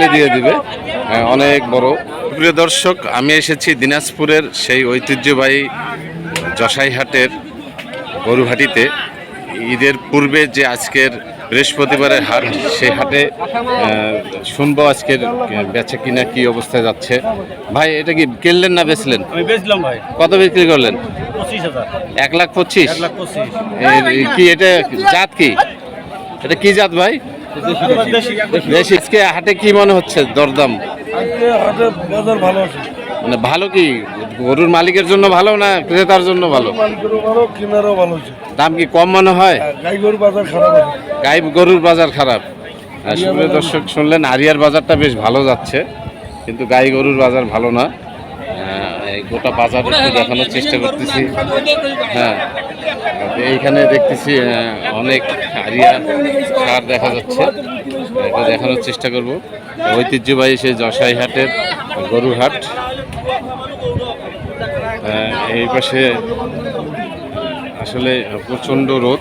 হলে দিয়ে দিবে। হ্যাঁ, অনেক বড়। প্রিয় দর্শক আমি এসেছি দিনাজপুরের সেই ঐতিহ্যবাহী জসাইহাটের গরুহাটিতে। ঈদের পূর্বে যে আজকের বৃহস্পতিবারের হাট সেই হাটে শুনব আজকের বেচা কিনা কি অবস্থায় যাচ্ছে। ভাই এটা কি কিনলেন না বেচলেন? বেচলাম ভাই। কত বিক্রি করলেন? এক লাখ পঁচিশ? কি এটা জাত কি? এটা কি জাত ভাই? দেশি আজকে হাটে কি মনে হচ্ছে? দরদাম? বাজার ভালো আছে। মানে ভালো কি? গরুর মালিকের জন্য ভালো না ক্রেতার জন্য ভালো? ভালো কেনারও ভালো দাম কি কম মনে হয়? গাই গরু বাজার খারাপ গাই গরুর বাজার খারাপ। আর সুপ্রিয় দর্শক শুনলেন আরিয়ার বাজারটা বেশ ভালো যাচ্ছে কিন্তু গাই গরুর বাজার ভালো না। এই গোটা বাজার একটু দেখানোর চেষ্টা করতেছি। হ্যাঁ এইখানে দেখতেছি অনেক সার দেখা যাচ্ছে। এটা দেখানোর চেষ্টা করব। ঐতিহ্যবাহী সেই জশাই হাটের গরুর হাট। এই পাশে আসলে প্রচণ্ড রোদ।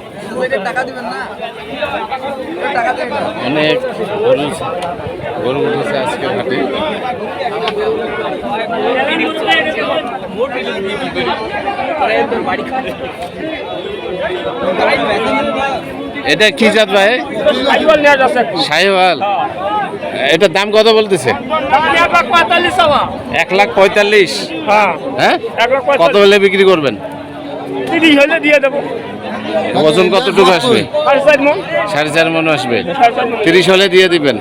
অনেক গরু গরু উঠেছে আজকের হাটে। এটা কি জাত ভাই? সাহেবাল এটার দাম কত বলতেছে? এক লাখ পঁয়তাল্লিশ হ্যাঁ। কত হলে বিক্রি করবেন? ওজন কতটুকু আসবে? সাড়ে চার মন। আসবে। তিরিশ হলে দিয়ে দিবেন।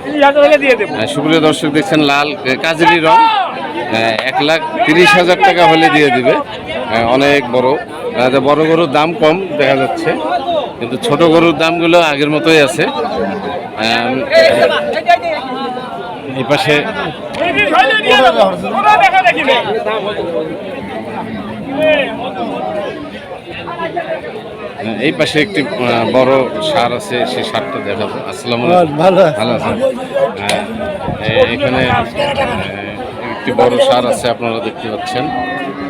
হ্যাঁ, সুপ্রিয় দর্শক দেখছেন লাল কাজেরি রং। হ্যাঁ, এক লাখ তিরিশ হাজার টাকা হলে দিয়ে দিবে। হ্যাঁ, অনেক বড়। বড় গরুর দাম কম দেখা যাচ্ছে। কিন্তু ছোট গরুর দামগুলো আগের মতোই আছে। এই পাশে এই পাশে একটি বড় সার আছে সেই সারটা দেখাবো। আসসালামু ভালো ভালো আছেন? হ্যাঁ, এখানে একটি বড় সার আছে আপনারা দেখতে পাচ্ছেন।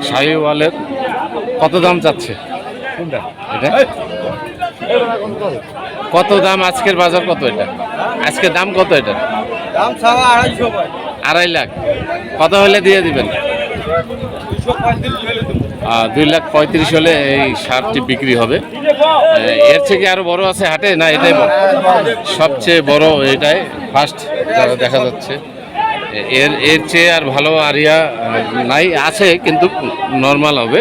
শাহিওয়ালের কত দাম চাচ্ছে? এটা? কত দাম আজকের বাজার কত এটা? আজকের দাম কত এটা? দাম ছাড়া আড়াইশো আড়াই লাখ। কত হলে দিয়ে দিবেন? দুই লাখ পঁয়ত্রিশ হলে এই সারটি বিক্রি হবে। এর থেকে আরও বড় আছে হাটে না এটাই সবচেয়ে বড় এটাই ফার্স্ট যারা দেখা যাচ্ছে। এর এর চেয়ে আর ভালো আরিয়া নাই আছে কিন্তু নর্মাল হবে।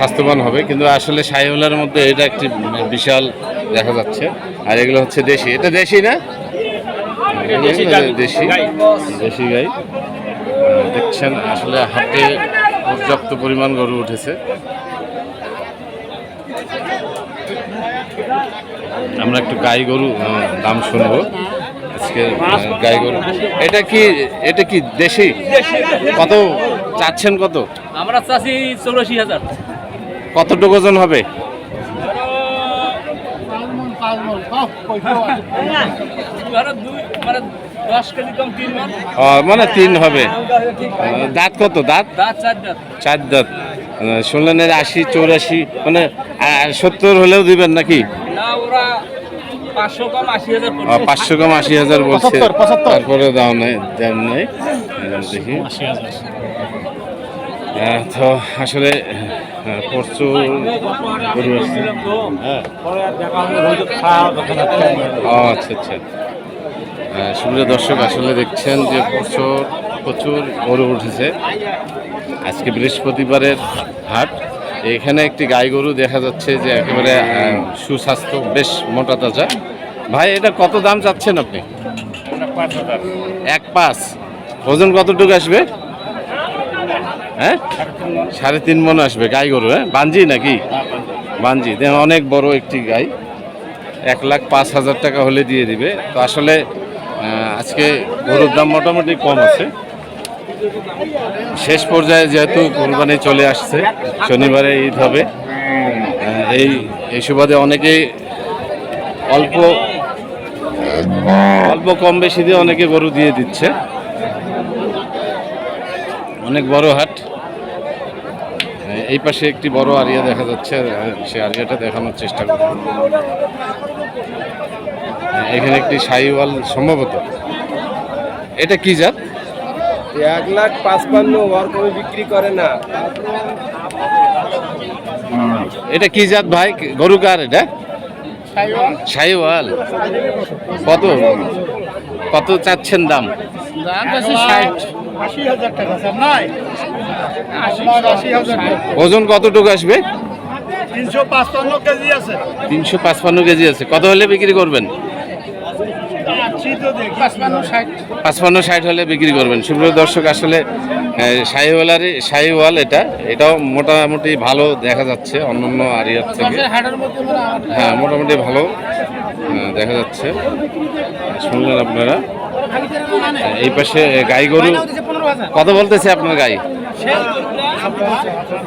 স্বাস্থ্যবান হবে কিন্তু আসলে সাইওয়ালের মধ্যে এটা একটি বিশাল দেখা যাচ্ছে। আর এগুলো হচ্ছে দেশি। এটা দেশি না? দেশি দেশি। দেশি গাই। দেখছেন আসলে হাটে পর্যাপ্ত পরিমাণ গরু উঠেছে। আমরা একটু গাই গরু দাম শুনব। আজকে গাই গরু। এটা কি এটা কি দেশি? কত চাচ্ছেন কত? আমরা চাষি চৌরাশি হাজার। কতটুকু ওজন হবে? মানে তিন মান। মানে তিন হবে। দাঁত কত দাঁত? চার দাঁত। শুনলেন এর আশি চৌরাশি মানে সত্তর হলেও দিবেন নাকি? পাঁচশো কম আশি হাজার বলছে। তারপরে দাও নাই দেন নাই। দেখি। তো আসলে আহ, প্রচুর হ্যাঁ। আচ্ছা আচ্ছা। সুপ্রিয় দর্শক আসলে দেখছেন যে প্রচুর প্রচুর গরু উঠেছে। আজকে বৃহস্পতিবারের হাট। এখানে একটি গাই গরু দেখা যাচ্ছে যে একেবারে সুস্বাস্থ্য বেশ মোটা তাজা। ভাই এটা কত দাম চাচ্ছেন আপনি? এক পাঁচ। ওজন কতটুকু আসবে? হ্যাঁ? সাড়ে তিন মন আসবে, গাই গরু হ্যাঁ? বাঞ্জি নাকি? বাঞ্জি দেখেন অনেক বড় একটি গাই। এক লাখ পাঁচ হাজার টাকা হলে দিয়ে দিবে। তো আসলে আজকে গরুর দাম মোটামুটি কম আছে। শেষ পর্যায়ে যেহেতু কোরবানি চলে আসছে, শনিবারে ঈদ হবে এই এই সুবাদে অনেকেই অল্প অল্প কম বেশি দিয়ে অনেকে গরু দিয়ে দিচ্ছে। অনেক বড় হাট। এই পাশে একটি বড় আরিয়া দেখা যাচ্ছে সে আরিয়াটা দেখানোর চেষ্টা করব। এখানে একটি সাইওয়াল সম্ভবত। এটা কি জাত? এক লাখ পাঁচপান্ন ওর কমে বিক্রি করে না। এটা কি জাত ভাই? গরু কার এটা? শাহিওয়াল কত? কত চাচ্ছেন দাম? আশি হাজার টাকা নাই। আশি হাজার ওজন কতটুকু আসবে? তিনশো পাঁচপান্ন কেজি আছে। তিনশো পাঁচপান্ন কেজি আছে। কত হলে বিক্রি করবেন? পাঁচপান্ন ষাট। হলে বিক্রি করবেন। সুপ্রিয় দর্শক আসলে শাহিওয়ালারই শাহিওয়াল এটা। এটাও মোটামুটি ভালো দেখা যাচ্ছে অন্যান্য আরিয়ার থেকে। হ্যাঁ মোটামুটি ভালো দেখা যাচ্ছে। শুনলেন আপনারা? এই পাশে গাই গরু। কত বলতেছে আপনার গাই।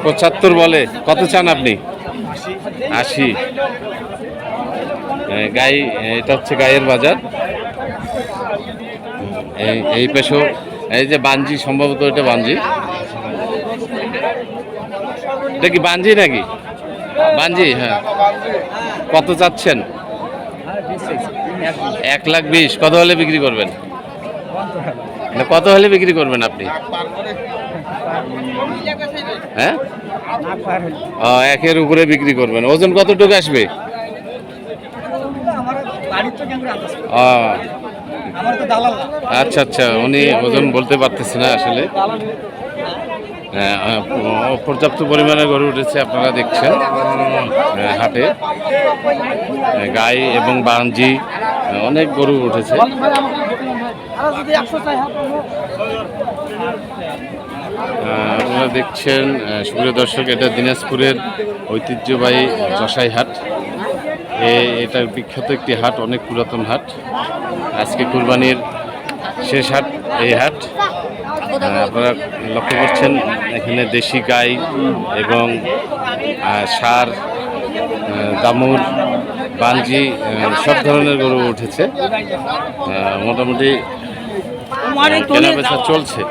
পঁচাত্তর বলে। কত চান আপনি? আশি। গাই, এটা হচ্ছে গায়ের বাজার। এই এই পেশো এই যে বাঞ্জি সম্ভবত এটা বাঞ্জি এটা কি বাঞ্জি নাকি? বাঞ্জি হ্যাঁ। কত চাচ্ছেন? এক লাখ বিশ। কত হলে বিক্রি করবেন? না, কত হলে বিক্রি করবেন আপনি? হ্যাঁ? ও, একের উপরে বিক্রি করবেন। ওজন কতটুকু আসবে? ও, আচ্ছা আচ্ছা উনি ওজন বলতে পারতেছে না আসলে। পর্যাপ্ত পরিমাণে গরু উঠেছে আপনারা দেখছেন হাটে। গাই এবং বাঞ্জি অনেক গরু উঠেছে। আপনারা দেখছেন সুপ্রিয় দর্শক, এটা দিনাজপুরের ঐতিহ্যবাহী জসাই হাট। এ- এটা বিখ্যাত একটি হাট, অনেক পুরাতন হাট। আজকে কুরবানির শেষ হাট, এই হাট। আপনারা লক্ষ্য করছেন এখানে দেশি গাই এবং ষাঁড় দামুর বাঞ্জি সব ধরনের গরু উঠেছে। আহ, মোটামুটি কেনা বেচা চলছে।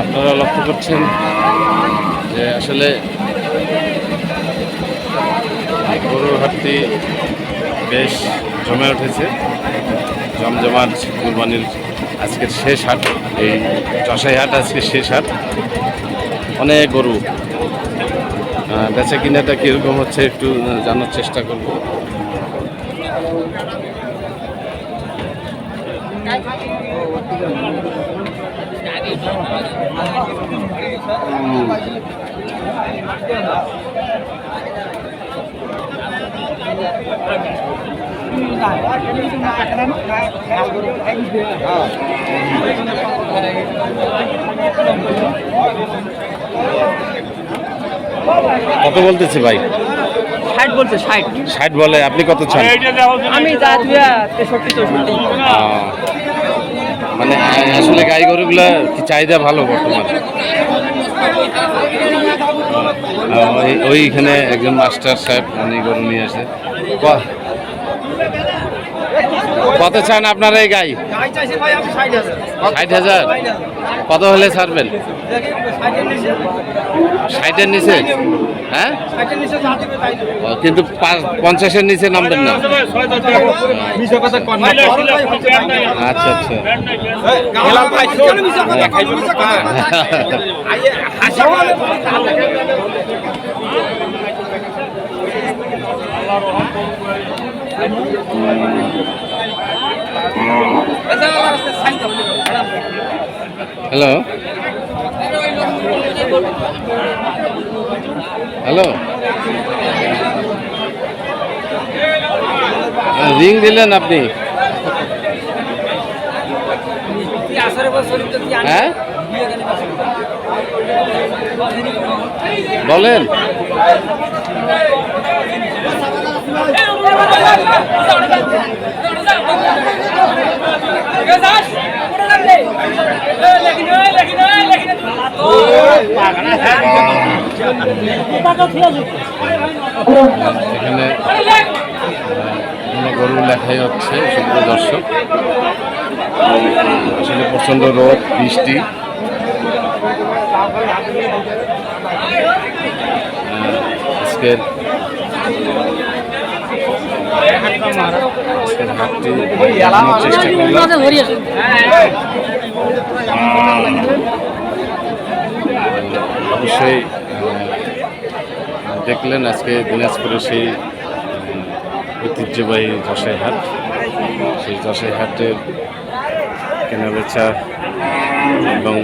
আপনারা লক্ষ্য করছেন যে আসলে গরুর হাটটি বেশ জমে উঠেছে। জমজমাট কুরবানির আজকের শেষ হাট, এই চষাই হাট আজকে শেষ হাট। অনেক গরু। বেচা কিনাটা কীরকম হচ্ছে একটু জানার চেষ্টা করব। কত বলতেছে ভাই? ষাট বলছে ষাট। ষাট বলে আপনি কত চান? আমি তেষট্টি চৌষট্টি। মানে আসলে গাই গরুগুলা কি চাহিদা ভালো বর্তমানে? ওই- ওইখানে একজন মাস্টার সাহেব উনি গরু নিয়ে আসে। কত চান আপনারা এই গাই? ষাট হাজার। কত হলে ছাড়বেন? ষাটের নিচে। হ্যাঁ? কিন্তু পঞ্চাশের নিচে নামবেন না? আচ্ছা আচ্ছা। হ্যালো হ্যালো রিং দিলেন আপনি। হ্যাঁ? বলেন। এখানে গরু লেখাই হচ্ছে সুপ্রিয় দর্শক। আসলে প্রচণ্ড রোদ বৃষ্টি। আজকের অবশ্যই দেখলেন আজকে দিনাজপুরের সেই ঐতিহ্যবাহী যশাই হাট। সেই যশাই হাটের কেনা বেচা এবং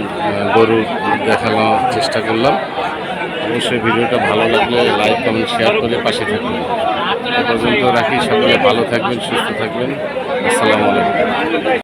গরু দেখানোর চেষ্টা করলাম। অবশ্যই ভিডিওটা ভালো লাগলে লাইক, কমেন্ট শেয়ার করে পাশে থাকবেন। পর্যন্ত রাখি। সকলে ভালো থাকবেন সুস্থ থাকবেন। আসসালামু আলাইকুম।